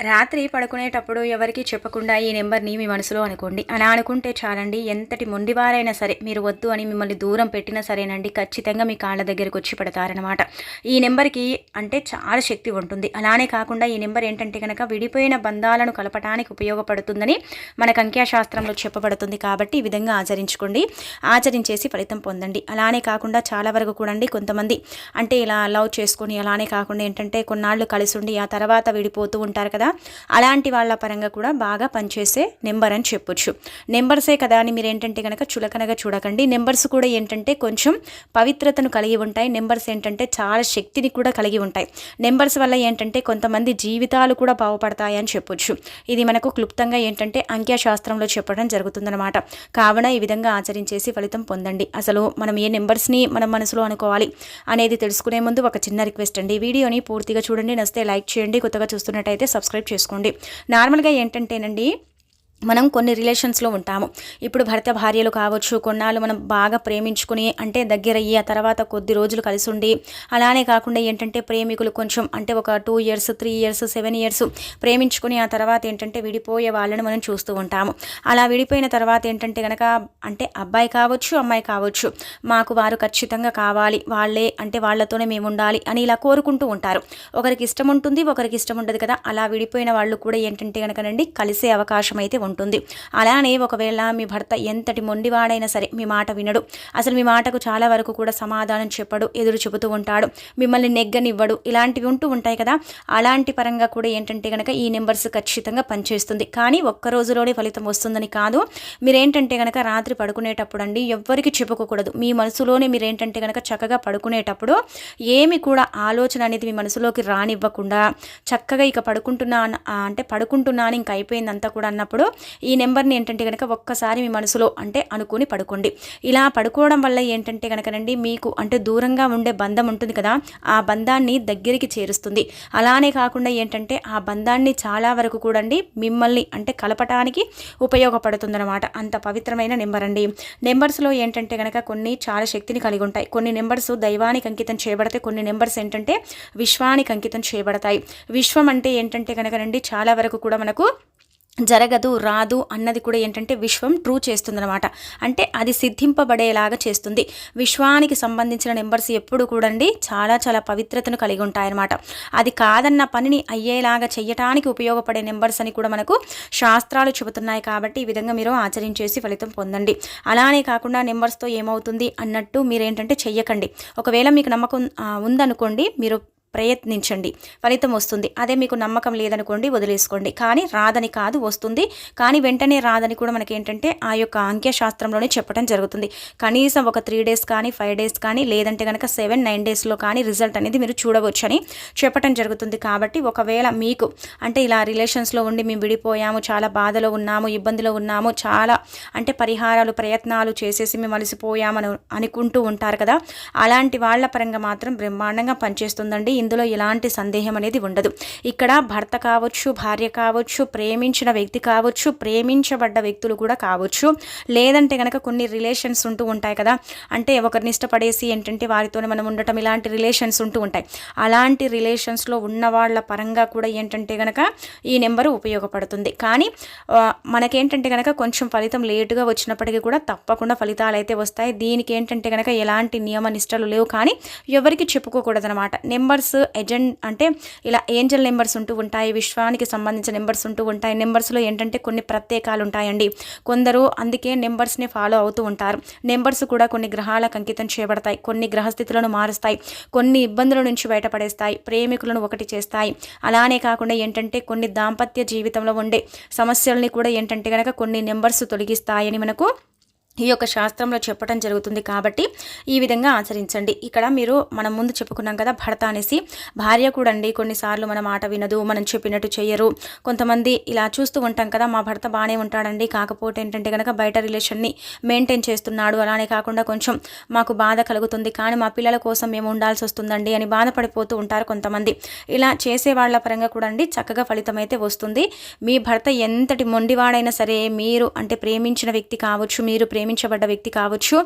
రాత్రి పడుకునేటప్పుడు ఎవరికి చెప్పకుండా ఈ నెంబర్ని మీ మనసులో అనుకోండి. అలా అనుకుంటే చాలండి ఎంతటి మొండివారైనా సరే మీరు వద్దు అని మిమ్మల్ని దూరం పెట్టినా సరేనండి ఖచ్చితంగా మీ కాళ్ళ దగ్గరికి వచ్చి పడతారనమాట ఈ నెంబర్కి అంటే చాలా శక్తి ఉంటుంది. అలానే కాకుండా ఈ నెంబర్ ఏంటంటే కనుక విడిపోయిన బంధాలను కలపడానికి ఉపయోగపడుతుందని మన అంక్యాశాస్త్రంలో చెప్పబడుతుంది కాబట్టి ఈ విధంగా ఆచరించుకోండి. ఆచరించేసి ఫలితం పొందండి. అలానే కాకుండా చాలా వరకు కూడండి కొంతమంది అంటే ఇలా లవ్ చేసుకొని అలానే కాకుండా ఏంటంటే కొన్నాళ్ళు కలిసి ఉండి ఆ తర్వాత విడిపోతూ ఉంటారు కదా అలాంటి వాళ్ళ పరంగా కూడా బాగా పనిచేసే నెంబర్ అని చెప్పొచ్చు. నెంబర్సే కదా అని మీరు ఏంటంటే కనుక చులకనగా చూడకండి. నెంబర్స్ కూడా ఏంటంటే కొంచెం పవిత్రతను కలిగి ఉంటాయి. నెంబర్స్ ఏంటంటే చాలా శక్తిని కూడా కలిగి ఉంటాయి. నెంబర్స్ వల్ల ఏంటంటే కొంతమంది జీవితాలు కూడా బాగుపడతాయి అని చెప్పొచ్చు. ఇది మనకు క్లుప్తంగా ఏంటంటే అంక్యశాస్త్రంలో చెప్పడం జరుగుతుందన్నమాట. కావున ఈ విధంగా ఆచరించేసి ఫలితం పొందండి. అసలు మనం ఏ నెంబర్స్ని మనం మనసులో అనుకోవాలి అనేది తెలుసుకునే ముందు ఒక చిన్న రిక్వెస్ట్ అండి. వీడియోని పూర్తిగా చూడండి. నస్తే లైక్ చేయండి. కొత్తగా చూస్తున్నట్టయితే సబ్స్క్రైబ్ చేసుకోండి. నార్మల్గా ఏంటంటేనండి మనం కొన్ని రిలేషన్స్లో ఉంటాము. ఇప్పుడు భర్త భార్యలు కావచ్చు కొన్నాళ్ళు మనం బాగా ప్రేమించుకుని అంటే దగ్గర అయ్యి ఆ తర్వాత కొద్ది రోజులు కలిసి ఉండి అలానే కాకుండా ఏంటంటే ప్రేమికులు కొంచెం అంటే ఒక two years three years seven years ప్రేమించుకుని ఆ తర్వాత ఏంటంటే విడిపోయే వాళ్ళని మనం చూస్తూ ఉంటాము. అలా విడిపోయిన తర్వాత ఏంటంటే కనుక అంటే అబ్బాయి కావచ్చు అమ్మాయి కావచ్చు మాకు వారు ఖచ్చితంగా కావాలి వాళ్ళే అంటే వాళ్ళతోనే మేము ఉండాలి అని ఇలా కోరుకుంటూ ఉంటారు. ఒకరికి ఇష్టం ఉంటుంది ఒకరికి ఇష్టం ఉండదు కదా. అలా విడిపోయిన వాళ్ళు కూడా ఏంటంటే కనుకనండి కలిసే అవకాశం అయితే ఉంటుంది. ఉంటుంది. అలానే ఒకవేళ మీ భర్త ఎంతటి మొండివాడైనా సరే మీ మాట వినడు. అసలు మీ మాటకు చాలా వరకు కూడా సమాధానం చెప్పడు ఎదురు చెబుతూ ఉంటాడు. మిమ్మల్ని నెగ్గనివ్వడు. ఇలాంటివి ఉంటూ ఉంటాయి కదా. అలాంటి పరంగా కూడా ఏంటంటే కనుక ఈ నెంబర్స్ ఖచ్చితంగా పనిచేస్తుంది. కానీ ఒక్క రోజులోనే ఫలితం వస్తుందని కాదు. మీరేంటంటే కనుక రాత్రి పడుకునేటప్పుడు అండి ఎవ్వరికి చెప్పుకోకూడదు. మీ మనసులోనే మీరేంటంటే కనుక చక్కగా పడుకునేటప్పుడు ఏమి కూడా ఆలోచన అనేది మీ మనసులోకి రానివ్వకుండా చక్కగా ఇక పడుకుంటున్నా అంటే పడుకుంటున్నాను ఇంక అయిపోయిందంతా కూడా అన్నప్పుడు ఈ నెంబర్ని ఏంటంటే కనుక ఒక్కసారి మీ మనసులో అంటే అనుకుని పడుకోండి. ఇలా పడుకోవడం వల్ల ఏంటంటే కనుకనండి మీకు అంటే దూరంగా ఉండే బంధం ఉంటుంది కదా ఆ బంధాన్ని దగ్గరికి చేరుస్తుంది. అలానే కాకుండా ఏంటంటే ఆ బంధాన్ని చాలా వరకు కూడండి మిమ్మల్ని అంటే కలపటానికి ఉపయోగపడుతుందన్నమాట. అంత పవిత్రమైన నెంబర్ అండి. నెంబర్స్లో ఏంటంటే కనుక కొన్ని చాలా శక్తిని కలిగి ఉంటాయి. కొన్ని నెంబర్స్ దైవానికి అంకితం చేయబడతాయి. కొన్ని నెంబర్స్ ఏంటంటే విశ్వానికి అంకితం చేయబడతాయి. విశ్వం అంటే ఏంటంటే కనుకనండి చాలా వరకు కూడా మనకు జరగదు రాదు అన్నది కూడా ఏంటంటే విశ్వం ట్రూ చేస్తుందనమాట అంటే అది సిద్ధింపబడేలాగా చేస్తుంది. విశ్వానికి సంబంధించిన నెంబర్స్ ఎప్పుడు కూడండి చాలా చాలా పవిత్రతను కలిగి ఉంటాయన్నమాట. అది కాదన్న పనిని అయ్యేలాగా చెయ్యటానికి ఉపయోగపడే నెంబర్స్ అని కూడా మనకు శాస్త్రాలు చెబుతున్నాయి కాబట్టి ఈ విధంగా మీరు ఆచరించేసి ఫలితం పొందండి. అలానే కాకుండా నెంబర్స్తో ఏమవుతుంది అన్నట్టు మీరేంటంటే చెయ్యకండి. ఒకవేళ మీకు నమ్మకం ఉందనుకోండి మీరు ప్రయత్నించండి. ఫలితం వస్తుంది. అదే మీకు నమ్మకం లేదనుకోండి వదిలేసుకోండి. కానీ రాదని కాదు వస్తుంది. కానీ వెంటనే రాదని కూడా మనకి ఏంటంటే ఆ యొక్క అంక్యశాస్త్రంలోనే చెప్పడం జరుగుతుంది. కనీసం ఒక త్రీ డేస్ కానీ ఫైవ్ డేస్ కానీ లేదంటే కనుక సెవెన్ నైన్ డేస్లో కానీ రిజల్ట్ అనేది మీరు చూడవచ్చని చెప్పడం జరుగుతుంది. కాబట్టి ఒకవేళ మీకు అంటే ఇలా రిలేషన్స్లో ఉండి మేము విడిపోయాము చాలా బాధలో ఉన్నాము ఇబ్బందిలో ఉన్నాము చాలా అంటే పరిహారాలు ప్రయత్నాలు చేసేసి మేము అలసిపోయామని అనుకుంటూ ఉంటారు కదా అలాంటి వాళ్ళ పరంగా మాత్రం బ్రహ్మాండంగా పనిచేస్తుందండి. ఇందులో ఎలాంటి సందేహం అనేది ఉండదు. ఇక్కడ భర్త కావచ్చు భార్య కావచ్చు ప్రేమించిన వ్యక్తి కావచ్చు ప్రేమించబడ్డ వ్యక్తులు కూడా కావచ్చు. లేదంటే కనుక కొన్ని రిలేషన్స్ ఉంటూ ఉంటాయి కదా. అంటే ఒకరిని ఇష్టపడేసి ఏంటంటే వారితోనే మనం ఉండటం ఇలాంటి రిలేషన్స్ ఉంటూ ఉంటాయి. అలాంటి రిలేషన్స్లో ఉన్న వాళ్ళ పరంగా కూడా ఏంటంటే కనుక ఈ నెంబరు ఉపయోగపడుతుంది. కానీ మనకేంటంటే కనుక కొంచెం ఫలితం లేటుగా వచ్చినప్పటికీ కూడా తప్పకుండా ఫలితాలు అయితే వస్తాయి. దీనికి ఏంటంటే కనుక ఎలాంటి నియమ నిష్టలు లేవు. కానీ ఎవరికి చెప్పుకోకూడదు అనమాట నెంబర్స్ ఎజెండ్ అంటే ఇలా ఏంజల్ నెంబర్స్ ఉంటూ ఉంటాయి విశ్వానికి సంబంధించిన నెంబర్స్ ఉంటూ ఉంటాయి. నెంబర్స్లో ఏంటంటే కొన్ని ప్రత్యేకాలు ఉంటాయండి. కొందరు అందుకే నెంబర్స్ని ఫాలో అవుతూ ఉంటారు. నెంబర్స్ కూడా కొన్ని గ్రహాలకు అంకితం చేయబడతాయి కొన్ని గ్రహస్థితులను మారుస్తాయి కొన్ని ఇబ్బందుల నుంచి బయటపడేస్తాయి ప్రేమికులను ఒకటి చేస్తాయి. అలానే కాకుండా ఏంటంటే కొన్ని దాంపత్య జీవితంలో ఉండే సమస్యల్ని కూడా ఏంటంటే కనుక కొన్ని నెంబర్స్ తొలగిస్తాయని మనకు ఈ యొక్క శాస్త్రంలో చెప్పడం జరుగుతుంది కాబట్టి ఈ విధంగా ఆచరించండి. ఇక్కడ మీరు మనం ముందు చెప్పుకున్నాం కదా భర్త అనేసి భార్య కూడా అండి కొన్నిసార్లు మన మాట వినదు మనం చెప్పినట్టు చేయరు కొంతమంది ఇలా చూస్తూ ఉంటాం కదా మా భర్త బాగానే ఉంటాడండి కాకపోతే ఏంటంటే కనుక బయట రిలేషన్ని మెయింటైన్ చేస్తున్నాడు. అలానే కాకుండా కొంచెం మాకు బాధ కలుగుతుంది కానీ మా పిల్లల కోసం మేము ఉండాల్సి వస్తుందండి అని బాధపడిపోతూ ఉంటారు కొంతమంది. ఇలా చేసే వాళ్ళ పరంగా కూడా అండి చక్కగా ఫలితం అయితే వస్తుంది. మీ భర్త ఎంతటి మొండివాడైనా సరే మీరు అంటే ప్రేమించిన వ్యక్తి కావచ్చు మీరు ప్రేమ ప్రేమించబడ్డ వ్యక్తి కావచ్చు.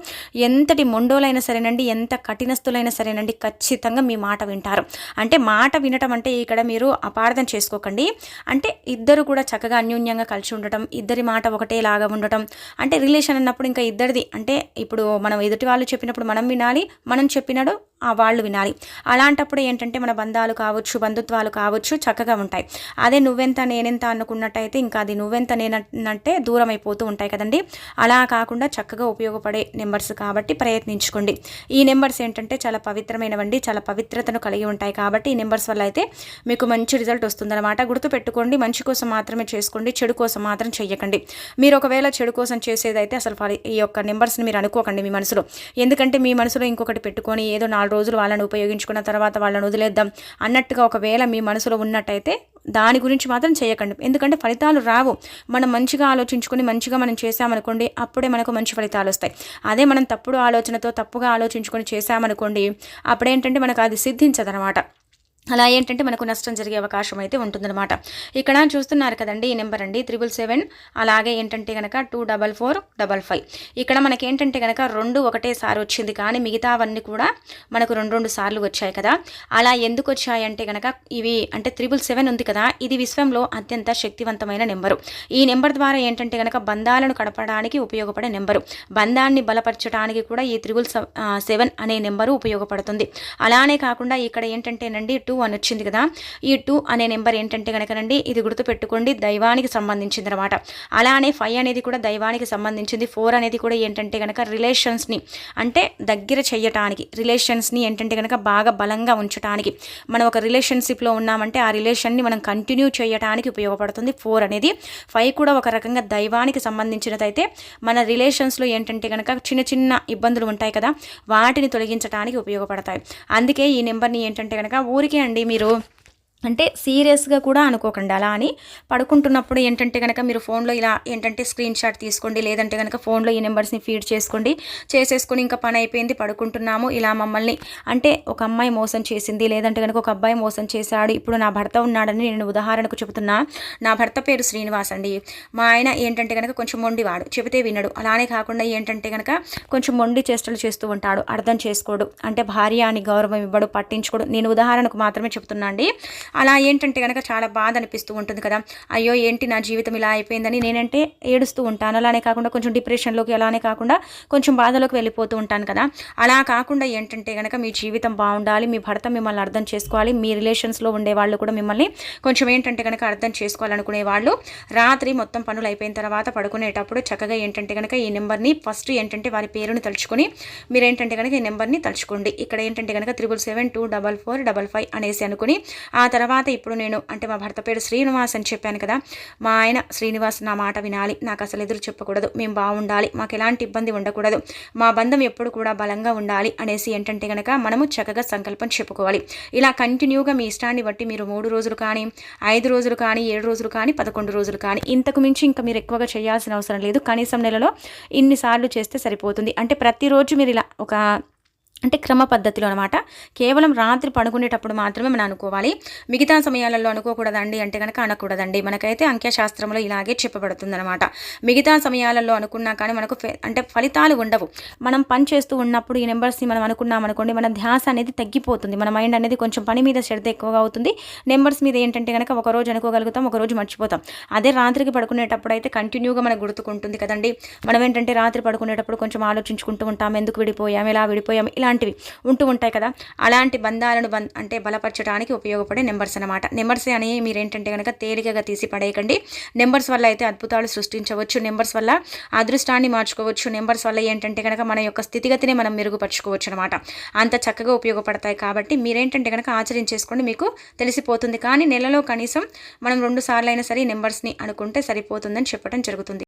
ఎంతటి మొండోలైనా సరేనండి ఎంత కఠినస్తులైనా సరేనండి ఖచ్చితంగా మీ మాట వింటారు. అంటే మాట వినటం అంటే ఇక్కడ మీరు అపార్థం చేసుకోకండి. అంటే ఇద్దరు కూడా చక్కగా అన్యోన్యంగా కలిసి ఉండటం ఇద్దరి మాట ఒకటేలాగా ఉండటం. అంటే రిలేషన్ అన్నప్పుడు ఇంకా ఇద్దరిది అంటే ఇప్పుడు మనం ఎదుటి వాళ్ళు చెప్పినప్పుడు మనం వినాలి మనం చెప్పినాడు వాళ్ళు వినాలి. అలాంటప్పుడు ఏంటంటే మన బంధాలు కావచ్చు బంధుత్వాలు కావచ్చు చక్కగా ఉంటాయి. అదే నువ్వెంత నేనెంత అనుకున్నట్టయితే ఇంకా అది నువ్వెంత నేనంటే దూరం అయిపోతూ ఉంటాయి కదండి. అలా కాకుండా చక్కగా ఉపయోగపడే నెంబర్స్ కాబట్టి ప్రయత్నించుకోండి. ఈ నెంబర్స్ ఏంటంటే చాలా పవిత్రమైనవండి. చాలా పవిత్రతను కలిగి ఉంటాయి కాబట్టి ఈ నెంబర్స్ వల్ల అయితే మీకు మంచి రిజల్ట్ వస్తుందన్నమాట. గుర్తుపెట్టుకోండి మంచి కోసం మాత్రమే చేసుకోండి చెడు కోసం మాత్రం చెయ్యకండి. మీరు ఒకవేళ చెడు కోసం చేసేదైతే అసలు ఈ యొక్క నెంబర్స్ని మీరు అనుకోకండి మీ మనసులో. ఎందుకంటే మీ మనసులో ఇంకొకటి పెట్టుకొని ఏదో నాలుగు నాలుగు రోజులు వాళ్ళని ఉపయోగించుకున్న తర్వాత వాళ్ళని వదిలేద్దాం అన్నట్టుగా ఒకవేళ మీ మనసులో ఉన్నట్టయితే దాని గురించి మాత్రం చేయకండి. ఎందుకంటే ఫలితాలు రావు. మనం మంచిగా ఆలోచించుకొని మంచిగా మనం చేసామనుకోండి అప్పుడే మనకు మంచి ఫలితాలు వస్తాయి. అదే మనం తప్పుడు ఆలోచనతో తప్పుగా ఆలోచించుకొని చేసామనుకోండి అప్పుడేంటంటే మనకు అది సిద్ధించదనమాట. అలా ఏంటంటే మనకు నష్టం జరిగే అవకాశం అయితే ఉంటుందన్నమాట. ఇక్కడ చూస్తున్నారు కదండి ఈ నెంబర్ అండి త్రిబుల్ సెవెన్ అలాగే ఏంటంటే కనుక two double four double five. ఇక్కడ మనకి ఏంటంటే కనుక రెండు ఒకటేసారి వచ్చింది కానీ మిగతావన్నీ కూడా మనకు రెండు రెండు సార్లు వచ్చాయి కదా. అలా ఎందుకు వచ్చాయంటే కనుక ఇవి అంటే త్రిబుల్ సెవెన్ ఉంది కదా ఇది విశ్వంలో అత్యంత శక్తివంతమైన నెంబరు. ఈ నెంబర్ ద్వారా ఏంటంటే కనుక బంధాలను కడపడానికి ఉపయోగపడే నెంబరు. బంధాన్ని బలపరచడానికి కూడా ఈ త్రిబుల్ సెవెన్ అనే నెంబరు ఉపయోగపడుతుంది. అలానే కాకుండా ఇక్కడ ఏంటంటేనండి టూ అని వచ్చింది కదా. ఈ టూ అనే నెంబర్ ఏంటంటే కనుకనండి ఇది గుర్తుపెట్టుకోండి దైవానికి సంబంధించింది అనమాట అలానే ఫైవ్ అనేది కూడా దైవానికి సంబంధించింది ఫోర్ అనేది కూడా ఏంటంటే కనుక రిలేషన్స్ని అంటే దగ్గర చేయటానికి రిలేషన్స్ని ఏంటంటే కనుక బాగా బలంగా ఉంచడానికి మనం ఒక రిలేషన్షిప్లో ఉన్నామంటే ఆ రిలేషన్ని మనం కంటిన్యూ చేయడానికి ఉపయోగపడుతుంది ఫోర్ అనేది. ఫైవ్ కూడా ఒక రకంగా దైవానికి సంబంధించినదైతే మన రిలేషన్స్లో ఏంటంటే కనుక చిన్న చిన్న ఇబ్బందులు ఉంటాయి కదా వాటిని తొలగించడానికి ఉపయోగపడతాయి. అందుకే ఈ నెంబర్ని ఏంటంటే కనుక ఊరికే అండి మీరు. అంటే సీరియస్గా కూడా అనుకోకండి. అలా అని పడుకుంటున్నప్పుడు ఏంటంటే కనుక మీరు ఫోన్లో ఇలా ఏంటంటే స్క్రీన్ షాట్ తీసుకోండి లేదంటే కనుక ఫోన్లో ఈ నెంబర్స్ని ఫీడ్ చేసుకోండి చేసేసుకొని ఇంకా పని అయిపోయింది పడుకుంటున్నాము ఇలా మమ్మల్ని అంటే ఒక అమ్మాయి మోసం చేసింది లేదంటే కనుక ఒక అబ్బాయి మోసం చేశాడు ఇప్పుడు నా భర్త ఉన్నాడని నేను ఉదాహరణకు చెబుతున్నా. నా భర్త పేరు శ్రీనివాస్ అండి. మా ఆయన ఏంటంటే కనుక కొంచెం మొండివాడు చెబితే వినడు. అలానే కాకుండా ఏంటంటే కనుక కొంచెం మొండి చేష్టలు చేస్తూ ఉంటాడు అర్థం చేసుకోడు అంటే భార్య అని గౌరవం ఇవ్వడు పట్టించుకోడు. నేను ఉదాహరణకు మాత్రమే చెప్తున్నా అండి. అలా ఏంటంటే కనుక చాలా బాధ అనిపిస్తూ ఉంటుంది కదా. అయ్యో ఏంటి నా జీవితం ఇలా అయిపోయిందని నేనంటే ఏడుస్తూ ఉంటాను. అలానే కాకుండా కొంచెం డిప్రెషన్లోకి అలానే కాకుండా కొంచెం బాధలోకి వెళ్ళిపోతూ ఉంటాను కదా. అలా కాకుండా ఏంటంటే కనుక మీ జీవితం బాగుండాలి మీ భర్త మిమ్మల్ని అర్థం చేసుకోవాలి మీ రిలేషన్స్లో ఉండే వాళ్ళు కూడా మిమ్మల్ని కొంచెం ఏంటంటే కనుక అర్థం చేసుకోవాలనుకునే వాళ్ళు. రాత్రి మొత్తం పనులు అయిపోయిన తర్వాత పడుకునేటప్పుడు చక్కగా ఏంటంటే కనుక ఈ నెంబర్ని ఫస్ట్ ఏంటంటే వారి పేరుని తలుచుకొని మీరు ఏంటంటే కనుక ఈ నెంబర్ని తలుచుకోండి. ఇక్కడ ఏంటంటే కనుక triple seven two double four double five అనేసి అనుకుని ఆ తర్వాత ఇప్పుడు నేను అంటే మా భర్త పేరు శ్రీనివాస్ అని చెప్పాను కదా మా ఆయన శ్రీనివాస్ నా మాట వినాలి నాకు అసలు ఎదురు చెప్పకూడదు మేము బాగుండాలి మాకు ఎలాంటి ఇబ్బంది ఉండకూడదు మా బంధం ఎప్పుడు కూడా బలంగా ఉండాలి అనేసి ఏంటంటే కనుక మనము చక్కగా సంకల్పం చెప్పుకోవాలి. ఇలా కంటిన్యూగా మీ ఇష్టాన్ని బట్టి మీరు మూడు రోజులు కానీ ఐదు రోజులు కానీ ఏడు రోజులు కానీ పదకొండు రోజులు కానీ ఇంతకు మించి ఇంకా మీరు ఎక్కువగా చేయాల్సిన అవసరం లేదు. కనీసం నెలలో ఇన్నిసార్లు చేస్తే సరిపోతుంది. అంటే ప్రతిరోజు మీరు ఇలా ఒక అంటే క్రమ పద్ధతిలో అనమాట కేవలం రాత్రి పడుకునేటప్పుడు మాత్రమే మనం అనుకోవాలి. మిగతా సమయాలలో అనుకోకూడదండి అంటే కనుక అనకూడదండి. మనకైతే అంక్యశాస్త్రంలో ఇలాగే చెప్పబడుతుంది అనమాట మిగతా సమయాలలో అనుకున్నా కానీ మనకు అంటే ఫలితాలు ఉండవు. మనం పని చేస్తూ ఉన్నప్పుడు ఈ నెంబర్స్ని మనం అనుకున్నాం అనుకోండి మన ధ్యాస అనేది తగ్గిపోతుంది. మన మైండ్ అనేది కొంచెం పని మీద శ్రద్ధ ఎక్కువగా అవుతుంది. నెంబర్స్ మీద ఏంటంటే కనుక ఒక రోజు అనుకోగలుగుతాం ఒక రోజు మర్చిపోతాం. అదే రాత్రికి పడుకునేటప్పుడు అయితే కంటిన్యూగా మనకు గుర్తుకుంటుంది కదండి. మనం ఏంటంటే రాత్రి పడుకునేటప్పుడు కొంచెం ఆలోచించుకుంటూ ఉంటాం. ఎందుకు విడిపోయాం? ఎలా విడిపోయాం? ఇలా ఇలాంటివి ఉంటూ ఉంటాయి కదా. అలాంటి బంధాలను బంద్ అంటే బలపరచడానికి ఉపయోగపడే నెంబర్స్ అనమాట నెంబర్స్ అని మీరు ఏంటంటే కనుక తేలికగా తీసి పడేయకండి. నెంబర్స్ వల్ల అయితే అద్భుతాలు సృష్టించవచ్చు. నెంబర్స్ వల్ల అదృష్టాన్ని మార్చుకోవచ్చు. నెంబర్స్ వల్ల ఏంటంటే కనుక మన యొక్క స్థితిగతిని మనం మెరుగుపరచుకోవచ్చు అనమాట అంత చక్కగా ఉపయోగపడతాయి కాబట్టి మీరేంటంటే కనుక ఆచరించేసుకోండి మీకు తెలిసిపోతుంది. కానీ నెలలో కనీసం మనం రెండు సార్లు అయినా సరే నెంబర్స్ని అనుకుంటే సరిపోతుందని చెప్పడం జరుగుతుంది.